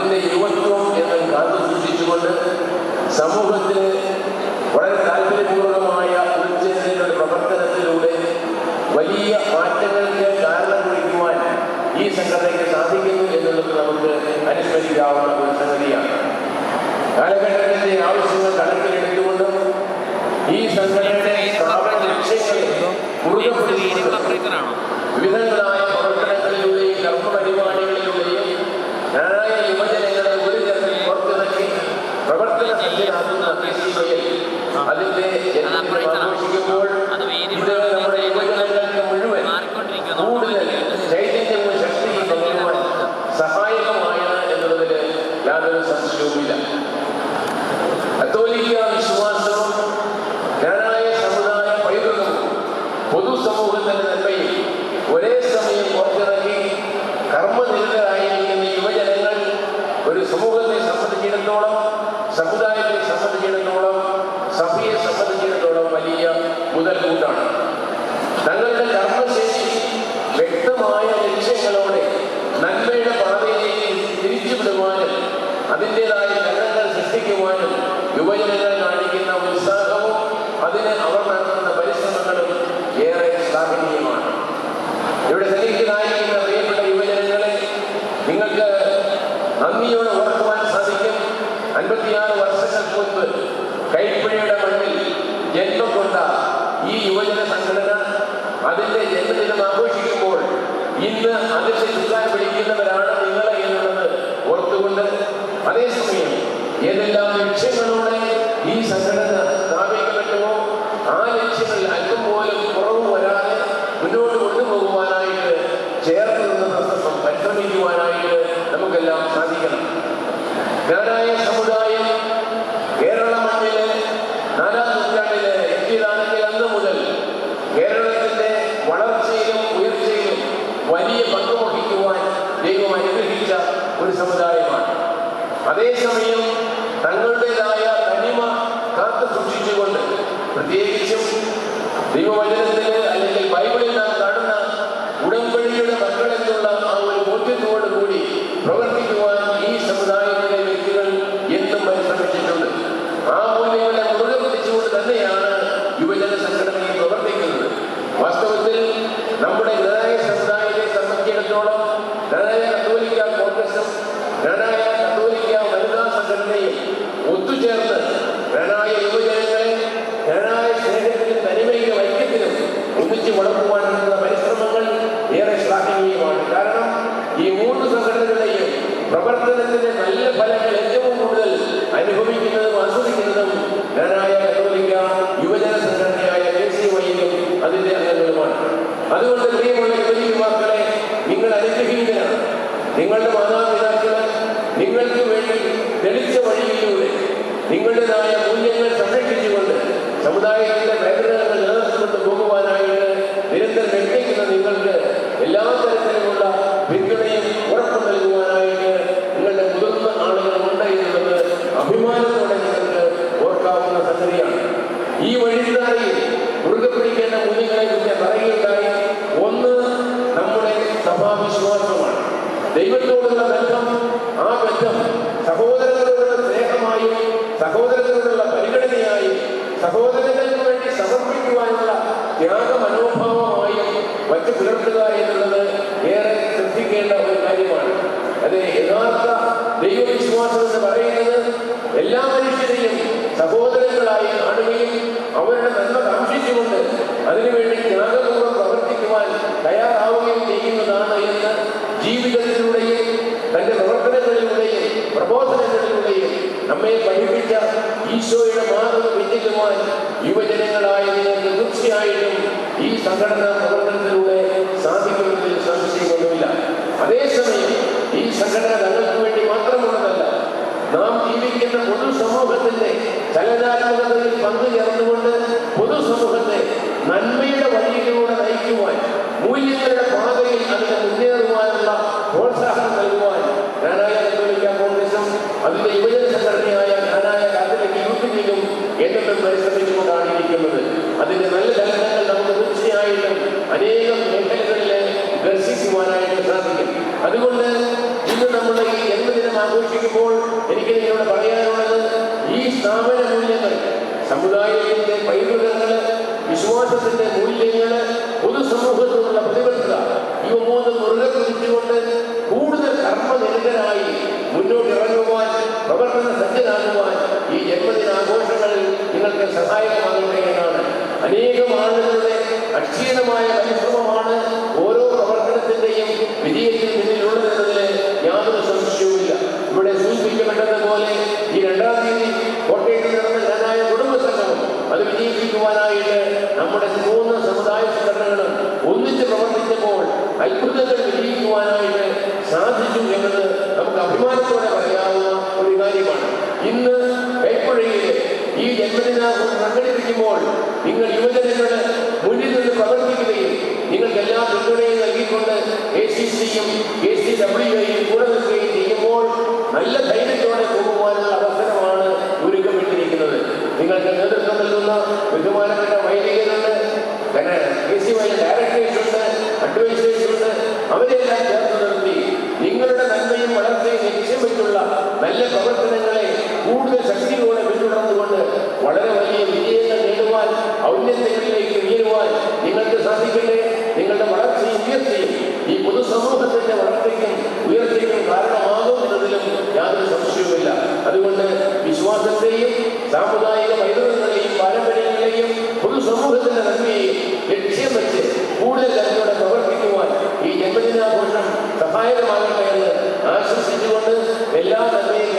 അതിന്റെ യുവത്വം എന്ന് കാത്തു സൂക്ഷിച്ചുകൊണ്ട് സമൂഹത്തിന് വളരെ താല്പര്യപൂർവമായ ഉൾച്ചേർന്നയുടെ പ്രവർത്തനത്തിലൂടെ വലിയ മാറ്റങ്ങൾക്ക് കാരണം കുറിക്കുവാൻ ഈ സംഘടനയ്ക്ക് സാധിക്കുന്നു എന്നുള്ളത് നമുക്ക് അനുസ്മരിക്കാവുന്ന ഒരു സംഗതിയാണ്. കാലഘട്ടത്തിന്റെ ആവശ്യങ്ങൾ കണക്കിലെടുത്തുകൊണ്ടും ഈ സംഘടനയുടെ സ്ഥാപന ലക്ഷ്യങ്ങളെ മുറുകെ പിടിച്ചുകൊണ്ട് വിവിധങ്ങളായ പ്രവർത്തനങ്ങളിലൂടെയും കർമ്മപരിപാടികളിലൂടെയും ഞാനായ യുവജനങ്ങളെ ഒരു തരത്തിൽ പുറത്തിറക്കി പ്രവർത്തന സജ്ജരാക്കുന്ന കൃഷിയിൽ അതിന്റെ ജന്മദിനം ആഘോഷിക്കുമ്പോൾ ഇത് നമ്മുടെ യുവജനങ്ങൾക്ക് മുഴുവൻ കൂടുതൽ ചൈതന്യവും ശക്തിയും നൽകുവാൻ സഹായകമായത് എന്നുള്ളതിൽ യാതൊരു സംശയവുമില്ല കത്തോലിക്ക വിശ്വാസവും ഞാനായ സമുദായ പൈതൃകവും പൊതുസമൂഹത്തിന്റെ നന്മയും ഒരേ സമയം പുറത്തിറക്കി കർമ്മനിരതരായിരിക്കുന്ന യുവജനങ്ങൾ ഒരു സമൂഹത്തെ സംബന്ധിച്ചിടത്തോളം സമുദായത്തെ സംബന്ധിച്ചിടത്തോളം സഭയെ സംബന്ധിച്ചിടത്തോളം വലിയ മുതൽക്കൂട്ടാണ്. തങ്ങളുടെ കർമ്മശേഷി വ്യക്തമായ ലക്ഷ്യങ്ങളോടെ നന്മയുടെ പാതയിലേക്ക് തിരിച്ചുവിടുവാനും അതിന്റെതായ ഘടകങ്ങൾ സൃഷ്ടിക്കുവാനും യുവജനങ്ങൾ ജന്മം കൊണ്ട ഈ യുവജന സംഘടന അതിന്റെ ജന്മദിനം ആഘോഷിക്കുമ്പോൾ ഇന്ന് അതിന്റെ ചുക്കാൻ പിടിക്കുന്നവരാണ് നിങ്ങൾ എന്നുള്ളത് ഓർത്തുകൊണ്ട് അതേസമയം ഏതെല്ലാം ലക്ഷ്യങ്ങളോടെ ഈ സംഘടന അതേസമയം തങ്ങളുടേതായ തനിമ കാത്തു സൂക്ഷിച്ചുകൊണ്ട് പ്രത്യേകിച്ചും ദൈവവചനത്തിൽ ഒന്നിച്ച് വളർത്തുവാൻ നടത്തുന്ന പരിശ്രമങ്ങൾ ഏറെ ശ്ലാഘനീയമാണ്. കാരണം ഈ മൂന്ന് സംഘടനകളുടെയും പ്രവർത്തനത്തിന്റെ നല്ല ഫലങ്ങൾ ഏറ്റവും കൂടുതൽ അനുഭവിക്കുന്നതും ആസ്വദിക്കുന്നതും ഞാനായ കത്തോലിക്ക യുവജന സംഘടനയായ കെ സി വൈയിലും അതിന്റെ അംഗങ്ങളുമാണ്. അതുകൊണ്ട് പ്രിയമുള്ള യുവതി യുവാക്കളെ നിങ്ങൾ അനുഗ്രഹീതരാണ് നിങ്ങളുടെ മാതാപിതാക്കൾ നിങ്ങൾക്ക് വേണ്ടി തെളിച്ച വഴിയിലൂടെ നിങ്ങളുടേതായ മൂല്യങ്ങൾ സംരക്ഷിച്ചുകൊണ്ട് സമുദായത്തിന്റെ വേദനകൾ നിലനിർത്തിക്കൊണ്ട് വഴിത്താരിയിൽ മുറുകെ പിടിക്കേണ്ട മൂല്യങ്ങളെ കുറിച്ച് പറയുകയുണ്ടായി ഒന്ന് നമ്മുടെ സഭാവിശ്വാസമാണ്. ദൈവത്തോടുള്ള ബന്ധം ആ ബന്ധം സഹോദരങ്ങളോടുള്ള സ്നേഹമായും സഹോദരങ്ങളോടുള്ള പരിഗണനയായും സഹോദരങ്ങൾക്ക് വേണ്ടി സമർപ്പിക്കുവാനുള്ള ത്യാഗ മനോഭാവമായും വച്ചു പുലർത്തുക എന്നുള്ളത് ഏറെ ശ്രദ്ധിക്കേണ്ട ഒരു കാര്യമാണ്. അത് യഥാർത്ഥ ദൈവവിശ്വാസം എന്ന് പറയുന്നത് എല്ലാ മനുഷ്യരെയും സഹോദരങ്ങളായി കാണുകയും അവരുടെ നന്മ കാക്ഷിച്ചുകൊണ്ട് അതിനുവേണ്ടി ത്യാഗപൂർവം പ്രവർത്തിക്കുവാൻ തയ്യാറാവുകയും ചെയ്യുന്നതാണ് എന്ന് ജീവിതത്തിലൂടെയും തന്റെ പ്രവർത്തനങ്ങളിലൂടെയും പ്രബോധനങ്ങളിലൂടെയും നമ്മെ പഠിപ്പിച്ച ഈശോയുടെ മാതൃക പിന്നിലുവാൻ യുവജനങ്ങളായ നിങ്ങൾക്ക് തീർച്ചയായിട്ടും ഈ സംഘടനാ പ്രവർത്തനത്തിലൂടെ സാധിക്കുമെന്നതിൽ സംശയമൊന്നുമില്ല അതേസമയം ഈ സംഘടന തങ്ങൾക്ക് പൊതുസമൂഹത്തിന്റെ ചലനാത്മകതയിൽ പങ്കുചേർന്നുകൊണ്ട് പൊതുസമൂഹത്തെ നന്മയുടെ വഴിയിലൂടെ നയിക്കുവാൻ മൂല്യങ്ങളുടെ പാതയിൽ അതിനെ മുന്നേറുവാനുള്ള പ്രോത്സാഹനം നൽകുവാൻ ഞാനായ കത്തോലിക്ക കോൺഗ്രസും അതിന്റെ യുവജന സംഘടനയായ ഞാനായ കാത്തലിക് യൂത്ത് ലീഗും എന്നും പരിശ്രമിച്ചുകൊണ്ടാണ് ഇരിക്കുന്നത് അതിന്റെ നല്ല ഫലങ്ങൾ നമുക്ക് തീർച്ചയായിട്ടും അനേകം മേഖലകളിൽ ദർശിക്കുവാനായിട്ട് സാധിക്കും. അതുകൊണ്ട് ഇന്ന് നമ്മുടെ ഈ ആഘോഷിക്കുമ്പോൾ എനിക്ക് നിങ്ങളോട് പറയാനുള്ളത് ഈ സ്ഥാപന മൂല്യങ്ങൾ സമുദായത്തിന്റെ പൈതൃകങ്ങൾ വിശ്വാസത്തിന്റെ മൂല്യങ്ങൾ പൊതുസമൂഹത്തിനുള്ള പ്രതിബദ്ധത ഇവ മൂന്ന് മുറുകെ കുറിച്ചുകൊണ്ട് കൂടുതൽ കർമ്മനിരതരായി മുന്നോട്ട് ഇറങ്ങുവാൻ പ്രവർത്തന സജ്ജനാകുവാൻ ഈ ജന്മദിനാഘോഷങ്ങളിൽ നിങ്ങൾക്ക് സഹായകമാകട്ടെ എന്നാണ് അനേകം ആളുകളുടെ വിജയിപ്പിക്കുവാനായിട്ട് നമ്മുടെ മൂന്ന് സമുദായ സംഘടനകളും ഒന്നിച്ച് പ്രവർത്തിച്ചപ്പോൾ അത്ഭുതങ്ങൾ വിജയിക്കുവാനായിട്ട് സാധിച്ചു എന്നത് നമുക്ക് അഭിമാനത്തോടെ പറയാവുന്ന ഒരു കാര്യമാണ്. ഇന്ന് കൈപ്പുഴയിൽ ഈ ജന്മദിനാഘോഷം സംഘടിപ്പിക്കുമ്പോൾ നിങ്ങൾ യുവജനങ്ങൾ മുന്നിൽ നിന്ന് പ്രവർത്തിക്കുകയും നിങ്ങൾക്ക് എല്ലാ പിന്തുണയും നൽകിക്കൊണ്ട് എ സി സിയും എ സി ഡബ്ല്യുയും കൂടെ നിൽക്കുകയും ചെയ്യുമ്പോൾ നല്ല ധൈര്യത്തോടെ പോകുവാനുള്ള അവസരമാണ് ഒരുക്കപ്പെട്ടിരിക്കുന്നത് നിങ്ങൾക്ക് നേതൃത്വം നൽകുന്ന ബഹുമാനപ്പെട്ട വൈദികരുണ്ട് ഡയറക്ടേഴ്സ് ഉണ്ട്. അഡ്വൈസേഴ്സ് ഉണ്ട് അവരെല്ലാം ചേർത്ത് നിർത്തി നിങ്ങളുടെ നന്മയും വളർച്ചയും ലക്ഷ്യം വെച്ചുള്ള നല്ല പ്രവർത്തനങ്ങളെ കൂടുതൽ ശക്തിയോടെ പിന്തുടർന്നുകൊണ്ട് വളരെ വലിയ വിജയങ്ങൾ നേടുവാൻ ഔന്നത്യങ്ങളിലേക്ക് ഉയരുവാൻ നിങ്ങൾക്ക് സാധിക്കട്ടെ. നിങ്ങളുടെ വളർച്ചയും ഉയർച്ചയും ഈ പൊതുസമൂഹത്തിന്റെ വളർച്ചയ്ക്കും ഉയർച്ചയ്ക്കും കാരണമാകും എന്നതിലും യാതൊരു സംശയവുമില്ല. അതുകൊണ്ട് വിശ്വാസത്തെയും സാമുദായിക പൈതൃകങ്ങളെയും പൊതുസമൂഹത്തിന്റെ നന്മയെയും ലക്ഷ്യം വെച്ച് കൂടുതൽ പ്രവർത്തിക്കുവാൻ ഈ ജന്മദിനാഘോഷം സഹായകമാകട്ടെ എന്ന് ആശംസിച്ചുകൊണ്ട് എല്ലാ നന്മയും